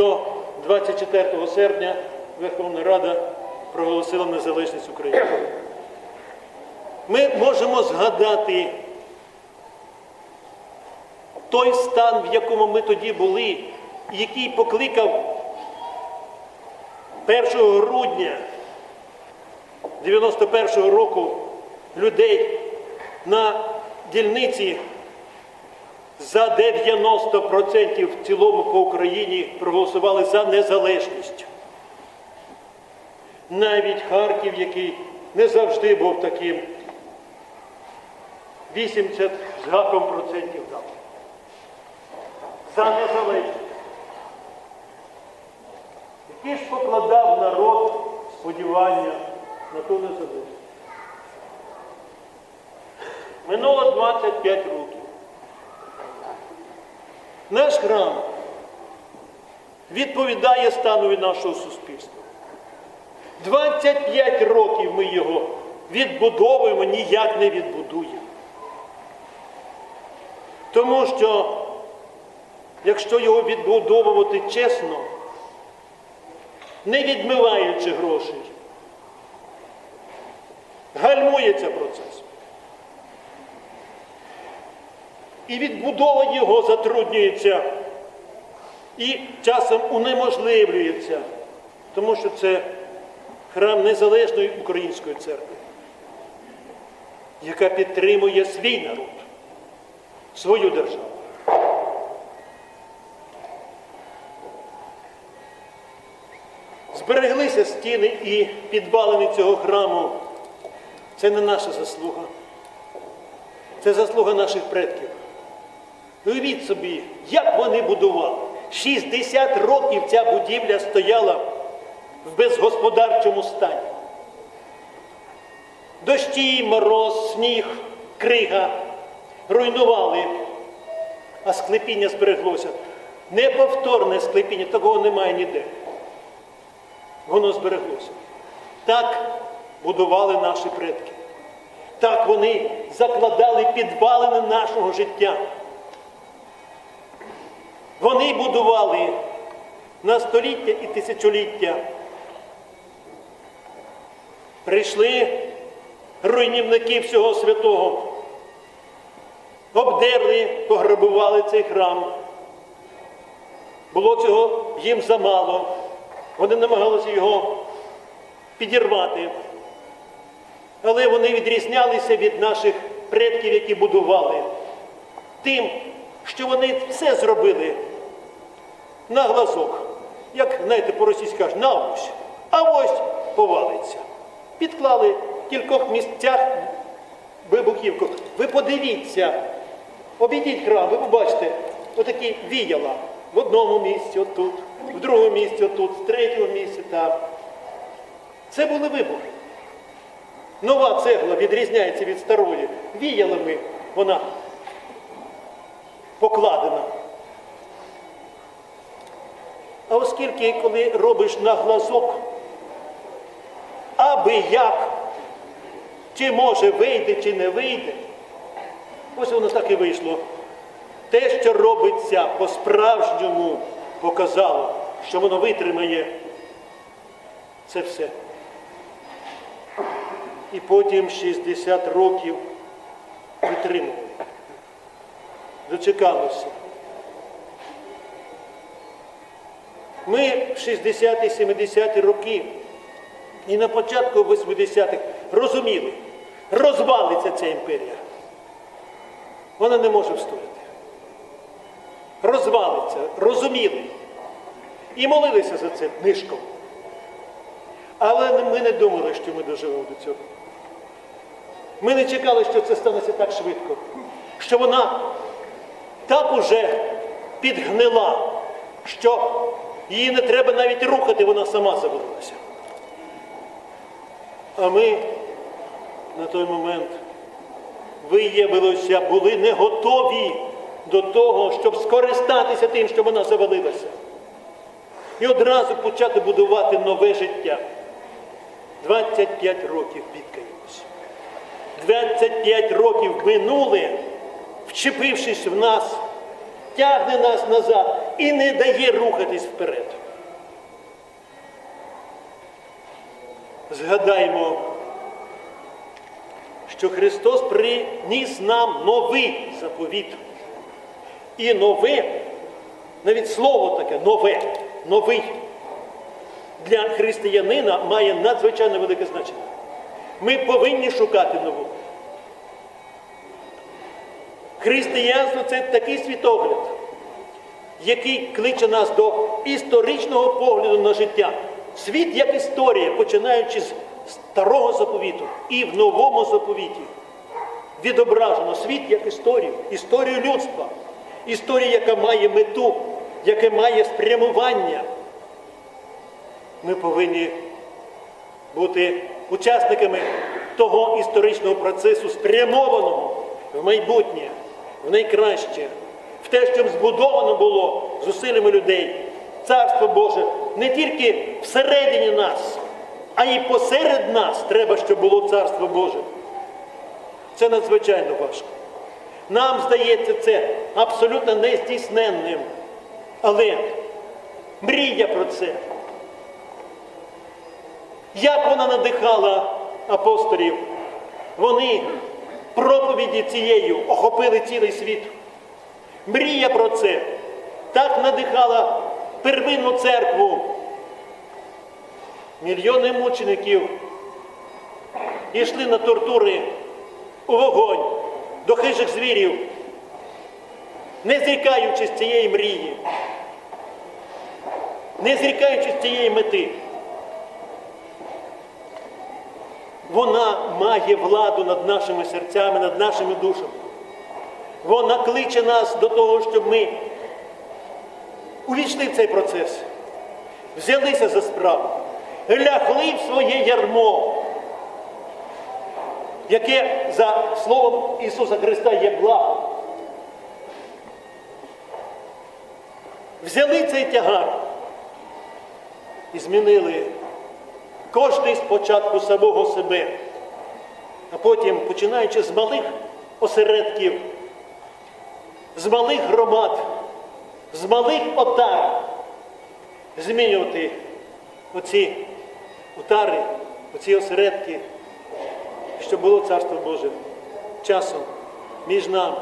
До 24 серпня Верховна Рада проголосила незалежність України. Ми можемо згадати той стан, в якому ми тоді були, який покликав 1 грудня 91-го року людей на дільниці за 90% в цілому по Україні проголосували за незалежність. Навіть Харків, який не завжди був таким, 80 з гаком процентів дав. За незалежність. Який ж покладав народ сподівання на ту незалежність? Минуло 25 років. Наш храм відповідає станові нашого суспільства. 25 років ми його відбудовуємо, ніяк не відбудуємо. Тому що, якщо його відбудовувати чесно, не відмиваючи грошей, гальмується процес. І відбудова його затруднюється і часом унеможливлюється, тому що це храм незалежної української церкви, яка підтримує свій народ, свою державу. Збереглися стіни і підвалини цього храму. Це не наша заслуга. Це заслуга наших предків. Уявіть собі, як вони будували. 60 років ця будівля стояла в безгосподарчому стані. Дощі, мороз, сніг, крига руйнували, а склепіння збереглося. Неповторне склепіння, такого немає ніде. Воно збереглося. Так будували наші предки. Так вони закладали підвалини нашого життя. Вони будували на століття і тисячоліття. Прийшли руйнівники всього святого, обдерли, пограбували цей храм. Було цього їм замало. Вони намагалися його підірвати. Але вони відрізнялися від наших предків, які будували, тим, що вони все зробили на глазок. Як, знаєте, по-російськи кажуть, на ось, а ось повалиться. Підклали в кількох місцях вибухівку. Ви подивіться, обійдіть храм, ви побачите, отакі віяла в одному місці, отут, в другому місці, отут, в третьому місці там. Це були вибухи. Нова цегла відрізняється від старої. Віялами вона покладена. А оскільки, коли робиш на глазок, аби як, чи може вийде, чи не вийде, ось воно так і вийшло. Те, що робиться по-справжньому, показало, що воно витримає це все. І потім 60 років витримували. Дочекалося. Ми в 60-ті, 70-ті роки і на початку 80-х розуміли, розвалиться ця імперія. Вона не може встояти. Розвалиться, розуміли. І молилися за це нишком. Але ми не думали, що ми доживемо до цього. Ми не чекали, що це станеться так швидко, що вона так уже підгнила, що її не треба навіть рухати, вона сама завалилася. А ми на той момент виявилося, були не готові до того, щоб скористатися тим, що вона завалилася. І одразу почати будувати нове життя. 25 років бідкаємося. 25 років минули, вчепившись в нас, тягне нас назад і не дає рухатись вперед. Згадаймо, що Христос приніс нам новий заповіт. І нове, навіть слово таке нове, новий для християнина має надзвичайно велике значення. Ми повинні шукати нову. Християнство це такий світогляд, який кличе нас до історичного погляду на життя. Світ як історія, починаючи з старого заповіту і в новому заповіті. Відображено світ як історію, історію людства, історію, яка має мету, яка має спрямування. Ми повинні бути учасниками того історичного процесу, спрямованого в майбутнє, в найкраще, в те, щоб збудовано було зусиллями людей. Царство Боже не тільки всередині нас, а й посеред нас треба, щоб було Царство Боже. Це надзвичайно важко. Нам здається це абсолютно нездійсненним. Але мрія про це. Як вона надихала апостолів? Вони проповіді цією охопили цілий світ. Мрія про це так надихала первинну церкву. Мільйони мучеників йшли на тортури у вогонь до хижих звірів, не зрікаючись цієї мрії, не зрікаючись цієї мети. Вона має владу над нашими серцями, над нашими душами. Вона кличе нас до того, щоб ми увійшли в цей процес, взялися за справу, лягли в своє ярмо, яке за словом Ісуса Христа є благом. Взяли цей тягар і змінили кожний спочатку самого себе, а потім, починаючи з малих осередків, з малих громад, з малих отар, змінювати оці отари, оці осередки, щоб було Царство Боже часом між нами.